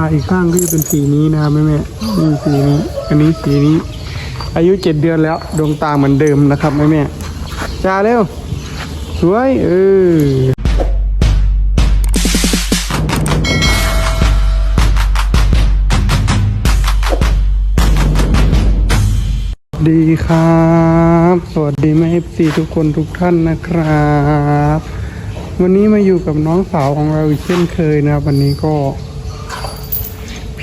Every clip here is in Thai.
าอีกข้างก็จะเป็นสีนี้นะครับแม่แม่นี่สีนี้ อันนี้สีนี้ อายุเจ็ดเดือนแล้ว ดวงตาเหมือนเดิมนะครับแม่แม่จ้าเร็ว สวย เออดีครับ สวัสดีแม่เอฟซีทุกคนทุกท่านนะครับ วันนี้มาอยู่กับน้องสาวของเราเช่นเคยนะครับวันนี้ก็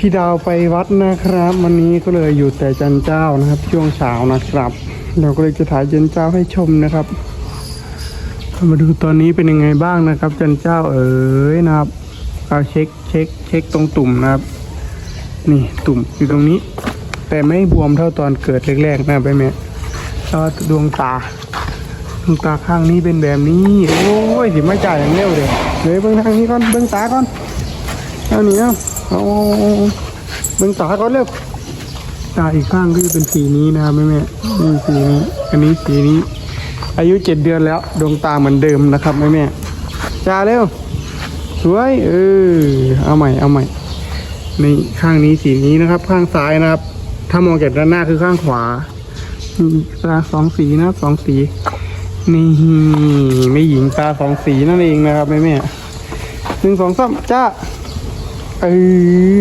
พี่ดาวไปวัดนะครับ วันนี้ก็เลยอยู่แต่จันเจ้านะครับ ช่วงเช้านะครับเราก็เลยจะถ่ายจันเจ้าให้ชมนะครับ มาดูตอนนี้เป็นยังไงบ้างนะครับ จันเจ้าเอ๋ยนะครับเอาเช็คเช็คเช็คตรงตุ่มนะครับ นี่ตุ่มอยู่ตรงนี้ แต่ไม่บวมเท่าตอนเกิดแรกๆนะไปแม่แล้วดวงตาดวงตาข้างนี้เป็นแบบนี้ โอ้ยสิไม่จ่ายอย่างเร็วเลยเดี๋ยวเบิ่งทางนี้ก่อนเบิ่งตาก่อนเอานี่เอา เอาเบิ่งตาก่อนเร็วตาอีกข้างก็จะเป็นสีนี้นะครับแม่แม่นี่สีนี้อันนี้สีนี้ อายุเจ็ดเดือนแล้ว ดวงตาเหมือนเดิมนะครับแม่แม่จ้าเร็วสวยเออเอาใหม่เอาใหม่นี่ข้างนี้สีนี้นะครับ ข้างซ้ายนะครับ ถ้ามองจากด้านหน้าคือข้างขวาตาสองสีนะสองสี นี่ไม่หญิงตาสองสีนั่นเองนะครับแม่แม่หนึ่งสองสามจ้า เออ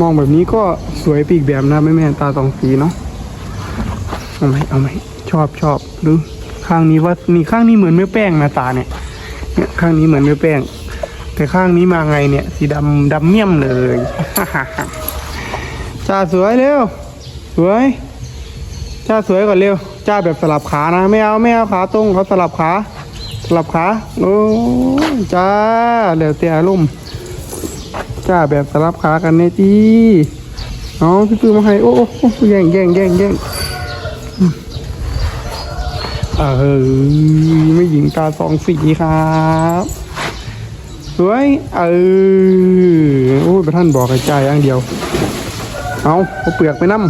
มองแบบนี้ก็สวยปีกแบบนะแม่แม่ตาสองสีเนาะเอาไหมเอาไหมชอบชอบดูข้างนี้ว่านี่ข้างนี้เหมือนเนื้อแป้งนะตาเนี่ยเนี่ย ข้างนี้เหมือนเนื้อแป้ง แต่ข้างนี้มาไงเนี่ย สีดำดำเมี่ยมเลยจ้าสวยเร็วสวยจ้าสวยก่อนเร็วจ้าแบบสลับขานะไม่เอาไม่เอาขาตรงเขาสลับขาสลับขาโอ้จ้าเดี๋ยวเตียลุ่มณ์ จ้าแบบสลับขากันเนี่ยจีเอาพี่ปื้มมาให้ โอ้โอ้โอ้แย่งแย่งแย่งแย่งเออไม่หญิงตาสองสีครับสวยเออโอ้ยท่านบอกกระจายอย่างเดียว เอาเอาเปลือกไปน้ำ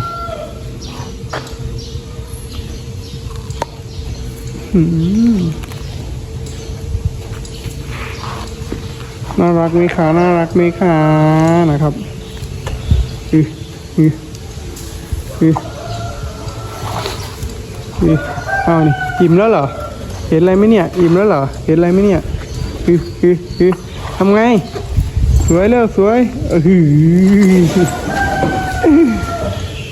หืม น่ารักไหมคะน่ารักไหมคะนะครับอืออืออืออือเอานี่อิ่มแล้วเหรอ เห็นอะไรไหมเนี่ย อิ่มแล้วเหรอ เห็นอะไรไหมเนี่ยคือคือคือทำไง สวยเร็วสวยออหือ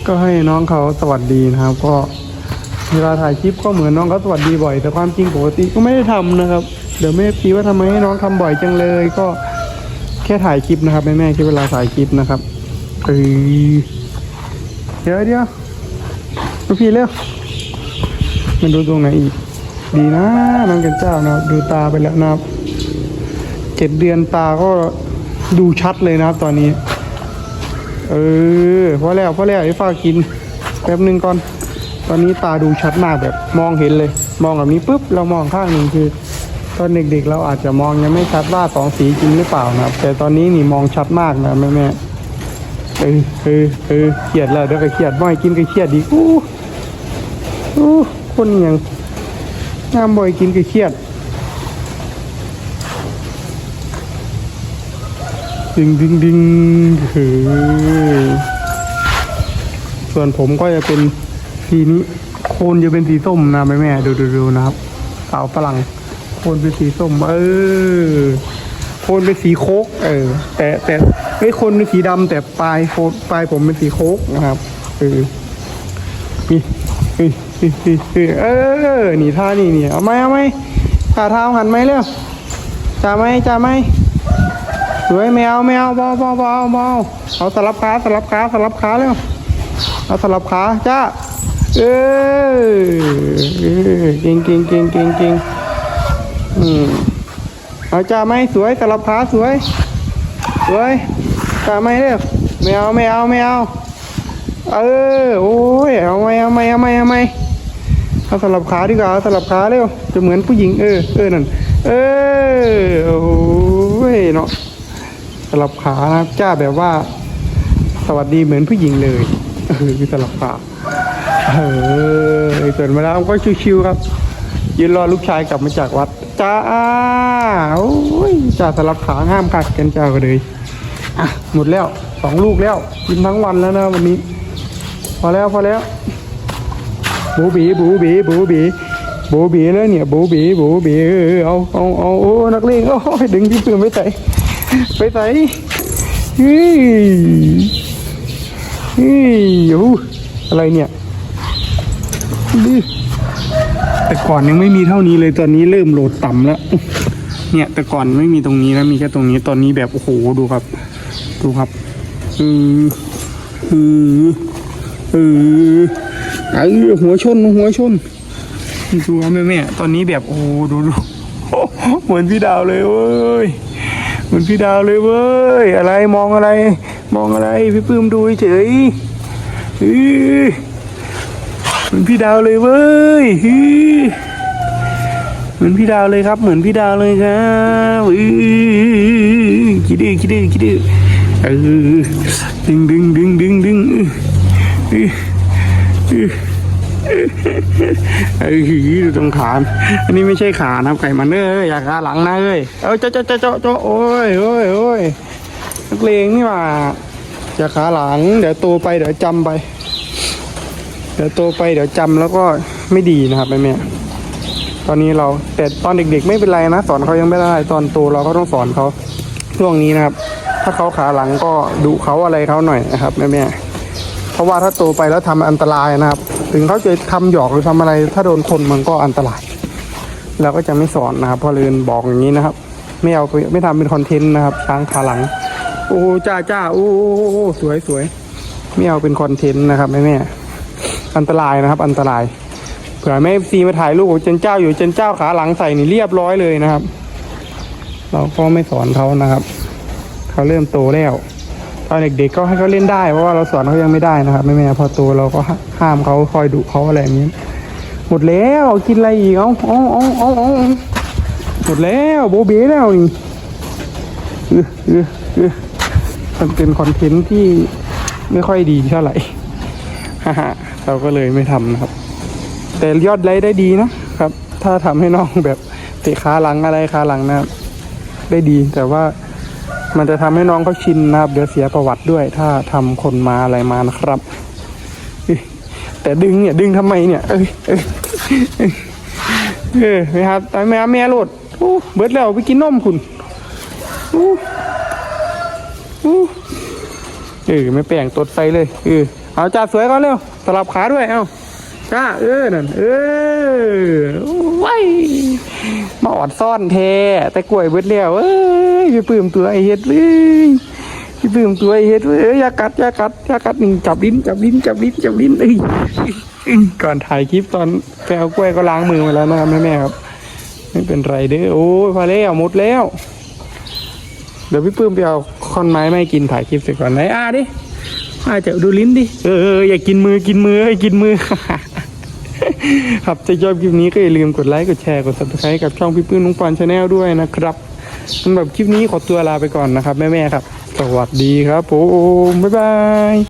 ก็ให้น้องเขาสวัสดีนะครับ ก็เวลาถ่ายคลิปก็เหมือนน้องเขาสวัสดีบ่อย แต่ความจริงปกติก็ไม่ได้ทำนะครับ เดี๋ยวแม่พีว่าทำไมให้น้องทำบ่อยจังเลยก็แค่ถ่ายคลิปนะครับแม่แม่คิดเวลาถ่ายคลิปนะครับเออเดี๋ยวเดี๋ยวมาพี่เร็วมันดูตรงไหนอีก ดีนะน้องกันเจ้านะดูตาไปแล้วนะครับเจ็ดเดือนตาก็ดูชัดเลยนะครับตอนนี้ เออพอแล้วพอแล้วไอ้ฟ้ากินแป๊บหนึ่งก่อน ตอนนี้ตาดูชัดมากแบบมองเห็นเลย มองแบบนี้ปุ๊บเรามองข้างหนึ่งคือ ตอนเด็กๆเราอาจจะมองยังไม่ชัดว่าสองสีจริงหรือเปล่านะครับ แต่ตอนนี้นี่มองชัดมากนะแม่แม่ๆเออเออเออเครียดแล้วเดี๋ยวก็เครียดบ่อยกินก็เครียดดีกอู้อู้คนอย่างงามบ่อยกินก็เครียดดึงดึงดึงเฮ้ยส่วนผมก็จะเป็นสีนี้โคนจะเป็นสีส้มนะแม่แม่ๆดูดูดูนะครับสาวฝรั่ง คนเป็นสีส้ม เออโคนเป็นสีโคก เออ แต่แต่ไม่คนเป็นสีดำแต่ปลายโคนปลายผมเป็นสีโคกนะครับ เออนี่เออหนีท่านี่นี่เอาไหมเอาไหมขาเท้าหันไหมเร็วจ่าไหมจ่าไหมสวยแมวแมวเบาเบาเบาเบาเอาสลับขาสลับขาสลับขาเร็วเอาสลับขาจ้าเออเออเก่งเก่งเก่งเก่งเก่ง อืมเอาจ้าไหมสวยสลับขาสวย สวยจ้าไหมเร็วแมวแมวแมวเอา เออโอ้ยเอาไหมเอาไหมเอาไหมเอาไหมเอาสลับขาดีกว่าเอาสลับขาเร็วจะเหมือนผู้หญิงเออเออนั่นเออโอ้ยเนาะสลับขานะจ้าแบบว่า สวัสดีเหมือนผู้หญิงเลยเออสลับขาเออส่วนมาแล้วก็ชิวๆครับยืนรอลูกชายกลับมาจากวัด จ้าโอ้ยจ้าสลับขาห้ามขัดกันเจ้าก็เลยอะหมดแล้วสองลูกแล้วกินทั้งวันแล้วนะวันนี้ พอแล้วพอแล้วบูบีบูบีบูบีบูบีแล้วเนี่ยบูบีบูบีเออเอาเอาเอาโอ้นักเลงโอ้ยดึงที่ปืนไปใส่ไปใส่เฮ้ยเฮ้ยโอ้อะไรเนี่ยดิ แต่ก่อนยังไม่มีเท่านี้เลยตอนนี้เริ่มโหลดต่ำแล้ว เนี่ยแต่ก่อนไม่มีตรงนี้แล้วมีแค่ตรงนี้ตอนนี้แบบโอ้โหดูครับ ดูครับอืออืออือเออหัวชนหัวชนดูครับแม่แม่ตอนนี้แบบโอ้ดูดูเหมือนพี่ดาวเลยเว้ยเหมือนพี่ดาวเลยเว้ยอะไรมองอะไร มองอะไรพี่ปื้มดูเฉยอือ เหมือนพี่ดาวเลยเว้ยเหมือนพี่ดาวเลยครับ เหมือนพี่ดาวเลยครับคิดดื้อคิดดื้อคิดดื้อเออดึงดึงดึงดึงดึงอื้ออื้อเออดูตรงขาอันนี้ไม่ใช่ขานะครับไก่มันเอ้ยอย่าขาหลังนะเอ้ยเออเจ้าเจ้าเจ้าเจ้าเจ้าโอ้ยโอ้ยโอ้ยนักเลงนี่ว่าอย่าขาหลัง เดี๋ยวโตไปเดี๋ยวจำไป เดี๋ยวโตไปเดี๋ยวจำแล้วก็ไม่ดีนะครับแม่แม่ตอนนี้เราแต่ตอนเด็กๆ ไม่เป็นไรนะ สอนเขายังไม่ได้ตอนโตเราก็ต้องสอนเขาช่วงนี้นะครับ ถ้าเขาขาหลังก็ดุเขาอะไรเขาหน่อยนะครับแม่แม่เพราะว่าถ้าโตไปแล้วทำอันตรายนะครับ ถึงเขาจะทำหยอกหรือทำอะไร ถ้าโดนคนมันก็อันตรายเราก็จะไม่สอนนะครับเพราะเรียนบอกอย่างนี้นะครับ ไม่เอาไปไม่ทำเป็นคอนเทนต์นะครับช้างขาหลัง โอ้จ้าจ้าโอ้สวยสวยไม่เอาเป็นคอนเทนต์นะครับแม่แม่ อันตรายนะครับ อันตรายเผื่อแม่ซีมาถ่ายรูปของเจนเจ้าอยู่เจนเจ้าขาหลังใส่นี่เรียบร้อยเลยนะครับ เราก็ไม่สอนเขานะครับเขาเริ่มโตแล้วตอนเด็กๆก็ให้เขาเล่นได้เพราะว่าเราสอนเขายังไม่ได้นะครับแม่ๆพอโตเราก็ห้ามเขาคอยดุเขาอะไรอย่างนี้หมดแล้วกินอะไรอีกเอาเอาเอาเอาเอาหมดแล้วโบเบ้แล้วนี่เออเออเออมันเป็นคอนเทนต์ที่ไม่ค่อยดีเท่าไหร่ฮ่า เราก็เลยไม่ทำนะครับ แต่ยอดไลค์ได้ดีนะครับ ถ้าทำให้น้องแบบเตะขาหลังอะไรขาหลังนะครับ ได้ดีแต่ว่ามันจะทำให้น้องเขาชินนะครับ เดี๋ยวเสียประวัติด้วย ถ้าทำคนมาอะไรมานะครับ แต่ดึงเนี่ยดึงทำไมเนี่ย เอ้ยเอ้ยเออไม่ครับแต่แม่แม่โหลดโอ้เบิดแล้วไปกินนมคุณโอ้โอ้เออไม่แปลงตดไฟเลยเออ เอาจ่าสวยก่อนเร็วสลับขาด้วยเอ้าจ้าเออนั่นเออว้ายมาอดซ่อนแท้แต่กล้วยเบิดแล้วเอ้ยพี่ปื้มตัวไอเฮ็ดเว้ยพี่ปื้มตัวไอเฮ็ดเว้ยเอ้ยอย่ากัดอย่ากัดอย่ากัดหนึ่งจับลิ้นจับลิ้นจับลิ้นจับลิ้นเอ้ยก่อนถ่ายคลิปตอนไปเอากล้วยก็ล้างมือมาแล้วนะครับแม่ๆครับไม่เป็นไรเด้อโอ้ยพอแล้วหมดแล้ว เดี๋ยวพี่ปื้มไปเอาคอนไม้ไม่กินถ่ายคลิปเสร็จก่อนไหนอะดิ อาจจะดูลิ้นดิ เอออย่ากินมือกินมือให้กินมือ ครับจะชอบคลิปนี้ก็อย่าลืมกดไลค์กดแชร์กดซับสไครต์กับช่องพี่ปื้นนุ้งปอนชาแนลด้วยนะครับสำหรับคลิปนี้ขอตัวลาไปก่อนนะครับ แม่ๆครับ สวัสดีครับผมบ๊ายบาย